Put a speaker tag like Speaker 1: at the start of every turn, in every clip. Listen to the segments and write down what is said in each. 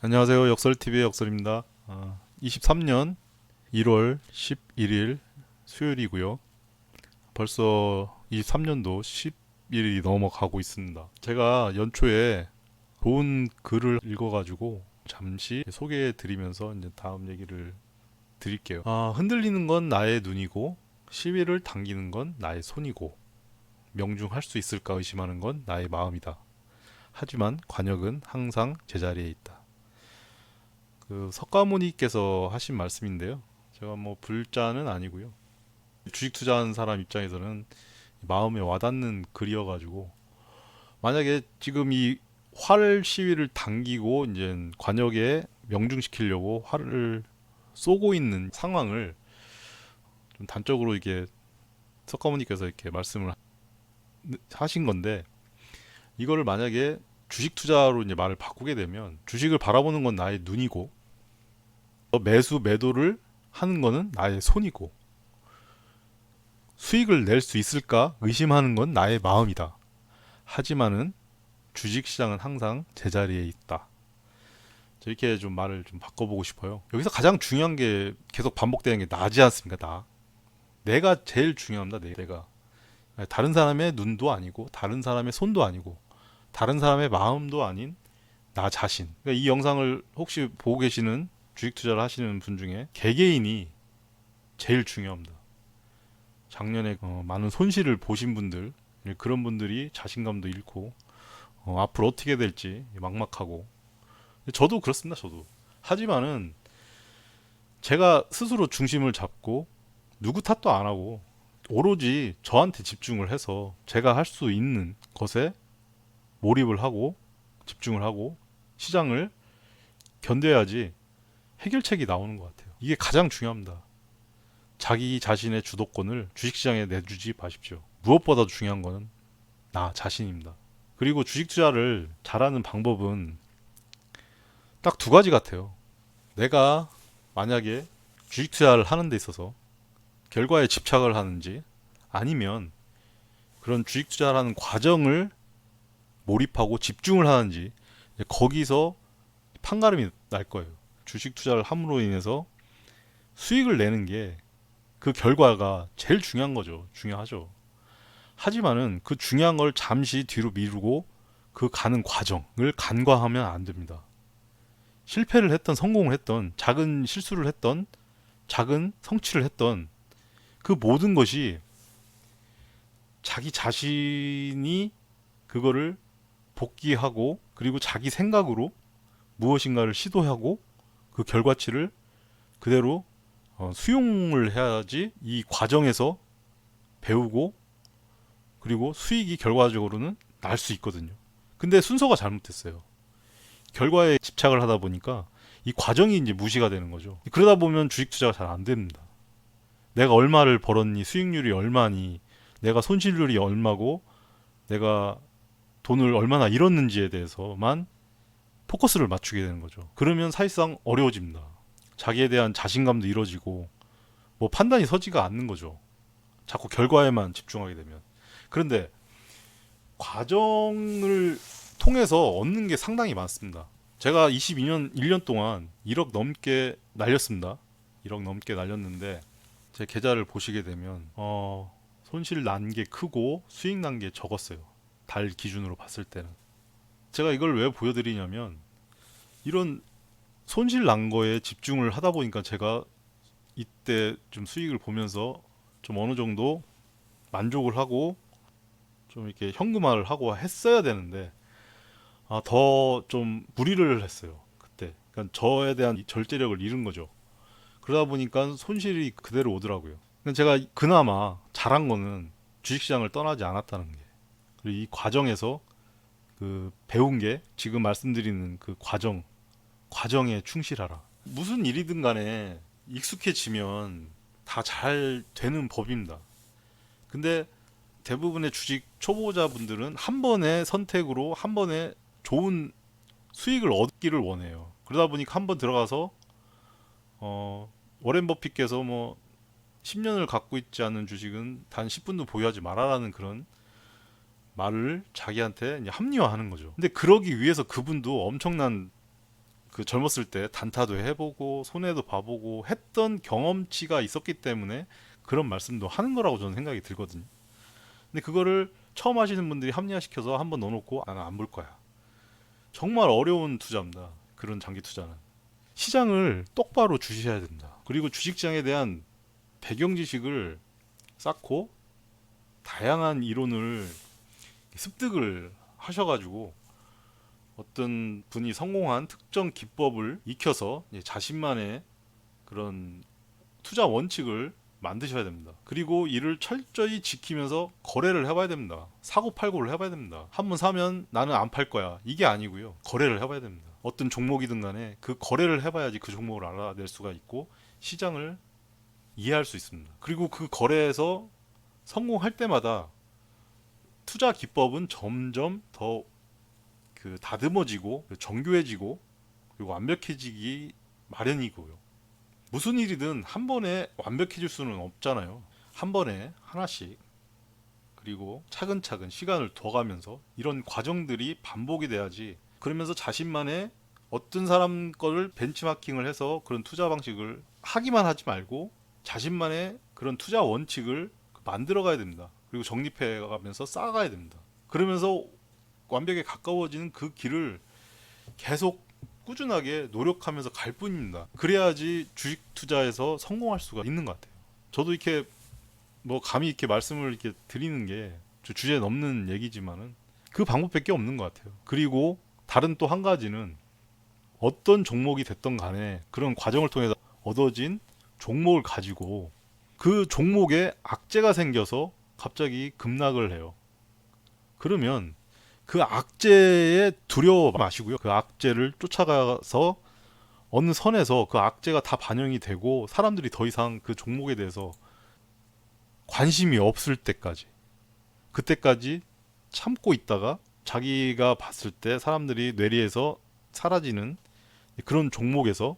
Speaker 1: 안녕하세요. 역설TV의 역설입니다. 아, 23년 1월 11일 수요일이고요. 벌써 23년도 11일이 넘어가고 있습니다. 제가 연초에 좋은 글을 읽어가지고 잠시 소개해 드리면서 이제 다음 얘기를 드릴게요. 아, 흔들리는 건 나의 눈이고 시위를 당기는 건 나의 손이고 명중할 수 있을까 의심하는 건 나의 마음이다. 하지만 관역은 항상 제자리에 있다. 그 석가모니께서 하신 말씀인데요. 제가 뭐 불자는 아니고요. 주식 투자하는 사람 입장에서는 마음에 와닿는 글이어가지고 만약에 지금 이 활 시위를 당기고 이제 관역에 명중시키려고 활을 쏘고 있는 상황을 좀 단적으로 이게 석가모니께서 이렇게 말씀을 하신 건데 이거를 만약에 주식 투자로 이제 말을 바꾸게 되면 주식을 바라보는 건 나의 눈이고 어, 매수 매도를 하는 거는 나의 손이고 수익을 낼 수 있을까 의심하는 건 나의 마음이다. 하지만은 주식 시장은 항상 제자리에 있다. 저 이렇게 좀 말을 좀 바꿔보고 싶어요. 여기서 가장 중요한 게 계속 반복되는 게 나지 않습니까? 나. 내가 제일 중요합니다. 내- 내가. 다른 사람의 눈도 아니고 다른 사람의 손도 아니고 다른 사람의 마음도 아닌 나 자신. 그러니까 이 영상을 혹시 보고 계시는 주식 투자를 하시는 분 중에 개개인이 제일 중요합니다. 작년에 어, 많은 손실을 보신 분들 그런 분들이 자신감도 잃고 어, 앞으로 어떻게 될지 막막하고 저도 그렇습니다. 저도 하지만은 제가 스스로 중심을 잡고 누구 탓도 안 하고 오로지 저한테 집중을 해서 제가 할 수 있는 것에 몰입을 하고 집중을 하고 시장을 견뎌야지 해결책이 나오는 것 같아요. 이게 가장 중요합니다. 자기 자신의 주도권을 주식시장에 내주지 마십시오. 무엇보다도 중요한 거는 나 자신입니다. 그리고 주식 투자를 잘하는 방법은 딱 두 가지 같아요. 내가 만약에 주식 투자를 하는 데 있어서 결과에 집착을 하는지 아니면 그런 주식 투자라는 과정을 몰입하고 집중을 하는지 거기서 판가름이 날 거예요. 주식 투자를 함으로 인해서 수익을 내는 게 그 결과가 제일 중요한 거죠. 중요하죠. 하지만은 그 중요한 걸 잠시 뒤로 미루고 그 가는 과정을 간과하면 안 됩니다. 실패를 했던 성공을 했던 작은 실수를 했던 작은 성취를 했던 그 모든 것이 자기 자신이 그거를 복귀하고 그리고 자기 생각으로 무엇인가를 시도하고 그 결과치를 그대로 어, 수용을 해야지 이 과정에서 배우고 그리고 수익이 결과적으로는 날 수 있거든요. 근데 순서가 잘못됐어요. 결과에 집착을 하다 보니까 이 과정이 이제 무시가 되는 거죠. 그러다 보면 주식 투자가 잘 안 됩니다. 내가 얼마를 벌었니, 수익률이 얼마니, 내가 손실률이 얼마고, 내가 돈을 얼마나 잃었는지에 대해서만 포커스를 맞추게 되는 거죠. 그러면 사실상 어려워집니다. 자기에 대한 자신감도 잃어지고, 뭐 판단이 서지가 않는 거죠. 자꾸 결과에만 집중하게 되면. 그런데 과정을 통해서 얻는 게 상당히 많습니다. 제가 22년 1년 동안 1억 넘게 날렸습니다. 1억 넘게 날렸는데 제 계좌를 보시게 되면 어, 손실 난 게 크고 수익 난 게 적었어요. 달 기준으로 봤을 때는. 제가 이걸 왜 보여드리냐면 이런 손실 난 거에 집중을 하다 보니까 제가 이때 좀 수익을 보면서 좀 어느 정도 만족을 하고 좀 이렇게 현금화를 하고 했어야 되는데 아, 더 좀 무리를 했어요. 그때. 그러니까 저에 대한 이 절제력을 잃은 거죠. 그러다 보니까 손실이 그대로 오더라고요. 근데 제가 그나마 잘한 거는 주식시장을 떠나지 않았다는 게. 그리고 이 과정에서 그 배운 게 지금 말씀드리는 그 과정, 과정에 충실하라. 무슨 일이든 간에 익숙해지면 다 잘 되는 법입니다. 근데 대부분의 주식 초보자분들은 한 번의 선택으로 한 번에 좋은 수익을 얻기를 원해요. 그러다 보니까 한 번 들어가서 어 워렌 버핏께서 뭐 10년을 갖고 있지 않은 주식은 단 10분도 보유하지 말아라는 그런 말을 자기한테 합리화하는 거죠. 근데 그러기 위해서 그분도 엄청난 그 젊었을 때 단타도 해보고 손해도 봐보고 했던 경험치가 있었기 때문에 그런 말씀도 하는 거라고 저는 생각이 들거든요. 근데 그거를 처음 하시는 분들이 합리화시켜서 한번 넣어놓고 나는 안 볼 거야. 정말 어려운 투자입니다. 그런 장기 투자는 시장을 똑바로 주시해야 됩니다. 그리고 주식시장에 대한 배경 지식을 쌓고 다양한 이론을 습득을 하셔가지고 어떤 분이 성공한 특정 기법을 익혀서 자신만의 그런 투자 원칙을 만드셔야 됩니다. 그리고 이를 철저히 지키면서 거래를 해봐야 됩니다. 사고 팔고를 해봐야 됩니다. 한 번 사면 나는 안 팔 거야. 이게 아니고요. 거래를 해봐야 됩니다. 어떤 종목이든 간에 그 거래를 해봐야지 그 종목을 알아낼 수가 있고 시장을 이해할 수 있습니다. 그리고 그 거래에서 성공할 때마다 투자 기법은 점점 더 그 다듬어지고 정교해지고 그리고 완벽해지기 마련이고요. 무슨 일이든 한 번에 완벽해질 수는 없잖아요. 한 번에 하나씩 그리고 차근차근 시간을 둬가면서 이런 과정들이 반복이 돼야지 그러면서 자신만의 어떤 사람 거를 벤치마킹을 해서 그런 투자 방식을 하기만 하지 말고 자신만의 그런 투자 원칙을 만들어 가야 됩니다. 그리고 정립해 가면서 쌓아가야 됩니다. 그러면서 완벽에 가까워지는 그 길을 계속 꾸준하게 노력하면서 갈 뿐입니다. 그래야지 주식 투자에서 성공할 수가 있는 것 같아요. 저도 이렇게 뭐 감히 이렇게 말씀을 이렇게 드리는 게 주제 넘는 얘기지만은 그 방법밖에 없는 것 같아요. 그리고 다른 또 한 가지는 어떤 종목이 됐던 간에 그런 과정을 통해서 얻어진 종목을 가지고 그 종목에 악재가 생겨서 갑자기 급락을 해요. 그러면 그 악재에 두려워 마시고요. 그 악재를 쫓아가서 어느 선에서 그 악재가 다 반영이 되고 사람들이 더 이상 그 종목에 대해서 관심이 없을 때까지 그때까지 참고 있다가 자기가 봤을 때 사람들이 뇌리에서 사라지는 그런 종목에서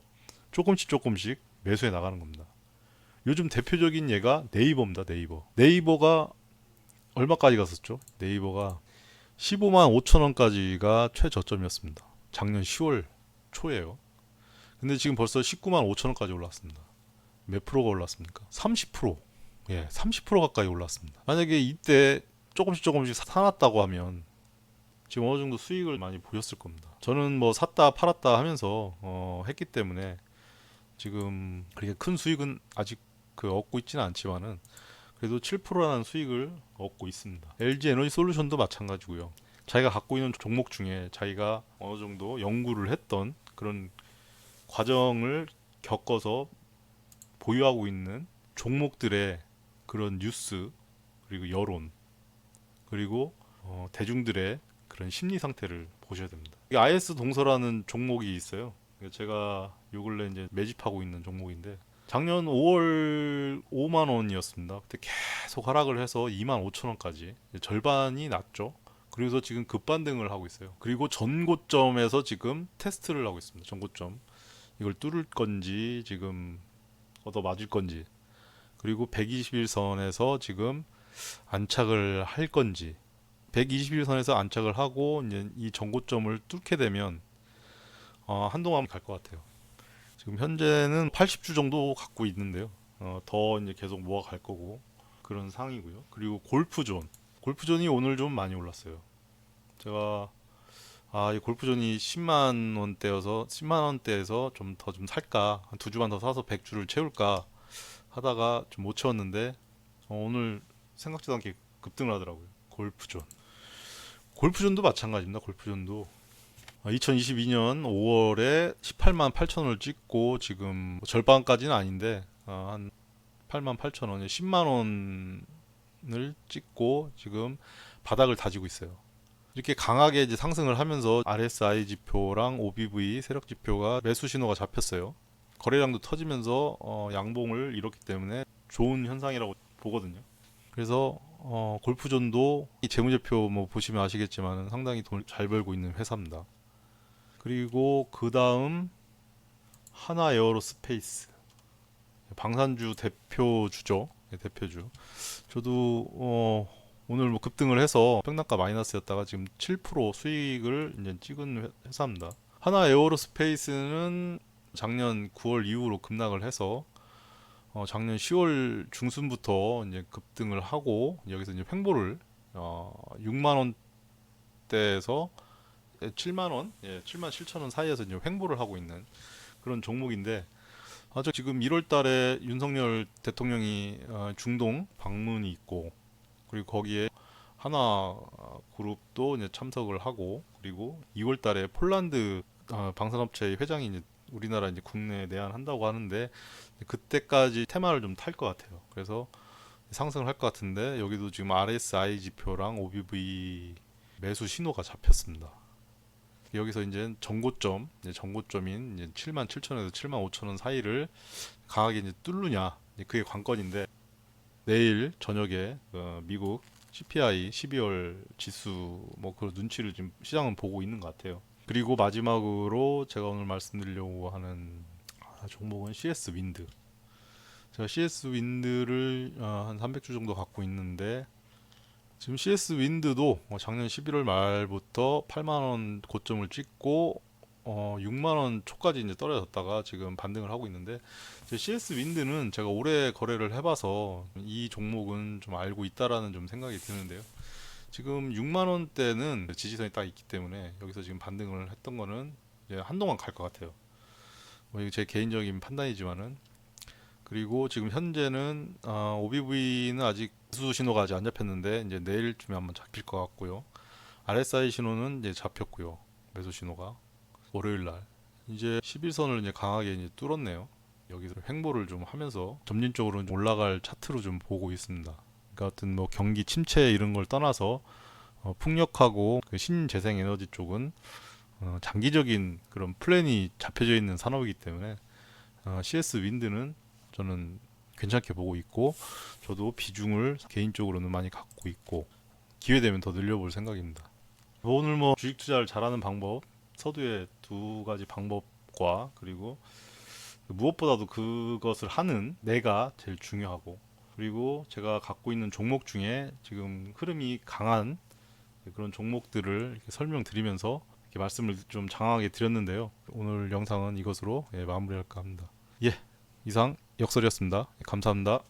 Speaker 1: 조금씩 조금씩 매수해 나가는 겁니다. 요즘 대표적인 예가 네이버입니다. 네이버. 네이버가 얼마까지 갔었죠? 네이버가 15만 5천 원까지가 최저점이었습니다. 작년 10월 초에요. 근데 지금 벌써 19만 5천 원까지 올랐습니다. 몇 프로가 올랐습니까? 30%. 예, 30% 가까이 올랐습니다. 만약에 이때 조금씩 조금씩 사놨다고 하면 지금 어느 정도 수익을 많이 보셨을 겁니다. 저는 뭐 샀다 팔았다 하면서 어, 했기 때문에 지금 그렇게 큰 수익은 아직 그 얻고 있지는 않지만은 그래도 7%라는 수익을 얻고 있습니다. LG 에너지 솔루션도 마찬가지고요. 자기가 갖고 있는 종목 중에 자기가 어느 정도 연구를 했던 그런 과정을 겪어서 보유하고 있는 종목들의 그런 뉴스 그리고 여론 그리고 어, 대중들의 그런 심리 상태를 보셔야 됩니다. 이 IS 동서라는 종목이 있어요. 제가 요 근래 이제 매집하고 있는 종목인데 작년 5월 5만 원이었습니다. 그때 계속 하락을 해서 2만 5천 원까지 절반이 났죠. 그래서 지금 급반등을 하고 있어요. 그리고 전고점에서 지금 테스트를 하고 있습니다. 전고점 이걸 뚫을 건지 지금 얻어 맞을 건지 그리고 121선에서 지금 안착을 할 건지 121선에서 안착을 하고 이제 이 전고점을 뚫게 되면 어, 한동안 갈 것 같아요. 지금 현재는 80주 정도 갖고 있는데요. 어, 더 이제 계속 모아 갈 거고 그런 상이고요. 그리고 골프존, 골프존이 오늘 좀 많이 올랐어요. 제가 아, 이 골프존이 10만 원대여서 10만 원대에서 좀 더좀 살까 한 두 주만 더 사서 100주를 채울까 하다가 좀 못 채웠는데 어, 오늘 생각지도 않게 급등을 하더라고요. 골프존. 골프존도 마찬가지입니다. 골프존도 2022년 5월에 18만 8천 원을 찍고 지금 뭐 절반까지는 아닌데 어, 한 8만 8천 원에 10만 원을 찍고 지금 바닥을 다지고 있어요. 이렇게 강하게 이제 상승을 하면서 RSI 지표랑 OBV 세력 지표가 매수 신호가 잡혔어요. 거래량도 터지면서 어, 양봉을 이뤘기 때문에 좋은 현상이라고 보거든요. 그래서 어, 골프존도 이 재무제표 뭐 보시면 아시겠지만 상당히 돈 잘 벌고 있는 회사입니다. 그리고 그 다음 하나 에어로스페이스 방산주 대표주죠. 네, 대표주. 저도 어, 오늘 뭐 급등을 해서 평단가 마이너스였다가 지금 7% 수익을 이제 찍은 회- 회사입니다. 하나 에어로스페이스는 작년 9월 이후로 급락을 해서 어, 작년 10월 중순부터 이제 급등을 하고 여기서 이제 횡보를 어, 6만 원대에서 7만 원, 예, 7만 7천 원 사이에서 이제 횡보를 하고 있는 그런 종목인데 아저 지금 1월 달에 윤석열 대통령이 어, 중동 방문이 있고 그리고 거기에 하나 어, 그룹도 이제 참석을 하고 그리고 2월 달에 폴란드 어, 방산업체 회장이 이제 우리나라 이제 국내에 내한한다고 하는데 그때까지 테마를 좀 탈 것 같아요. 그래서 상승을 할 것 같은데 여기도 지금 RSI 지표랑 OBV 매수 신호가 잡혔습니다. 여기서 이제 전고점, 이제 전고점인 이제 7만 7천에서 7만 5천 원 사이를 강하게 이제 뚫느냐, 그게 관건인데 내일 저녁에 어, 미국 CPI 12월 지수 뭐 그런 눈치를 지금 시장은 보고 있는 것 같아요. 그리고 마지막으로 제가 오늘 말씀드리려고 하는 아, 종목은 CS 윈드. 제가 CS 윈드를 어, 한 300주 정도 갖고 있는데 지금 CS 윈드도 어, 작년 11월 말부터 8만 원 고점을 찍고 어, 6만 원 초까지 이제 떨어졌다가 지금 반등을 하고 있는데 제 CS 윈드는 제가 오래 거래를 해봐서 이 종목은 좀 알고 있다라는 좀 생각이 드는데요. 지금 6만 원대는 지지선이 딱 있기 때문에 여기서 지금 반등을 했던 거는 한동안 갈 것 같아요. 뭐 이게 제 개인적인 판단이지만은 그리고 지금 현재는 어, OBV는 아직 수 신호가 아직 안 잡혔는데 이제 내일쯤에 한번 잡힐 것 같고요. RSI 신호는 이제 잡혔고요. 매수 신호가 월요일 날 이제 11선을 이제 강하게 이제 뚫었네요. 여기서 횡보를 좀 하면서 점진적으로 좀 올라갈 차트로 좀 보고 있습니다. 그러니까 어떤 뭐 경기 침체 이런 걸 떠나서 어, 풍력하고 그 신재생 에너지 쪽은 어, 장기적인 그런 플랜이 잡혀져 있는 산업이기 때문에 어, CS 윈드는 저는 괜찮게 보고 있고 저도 비중을 개인적으로는 많이 갖고 있고 기회 되면 더 늘려볼 생각입니다. 오늘 뭐 주식 투자를 잘하는 방법 서두에 두 가지 방법과 그리고 무엇보다도 그것을 하는 내가 제일 중요하고 그리고 제가 갖고 있는 종목 중에 지금 흐름이 강한 그런 종목들을 설명드리면서 이렇게 말씀을 좀 장황하게 드렸는데요. 오늘 영상은 이것으로 예, 마무리할까 합니다. 예, 이상 역설이었습니다. 감사합니다.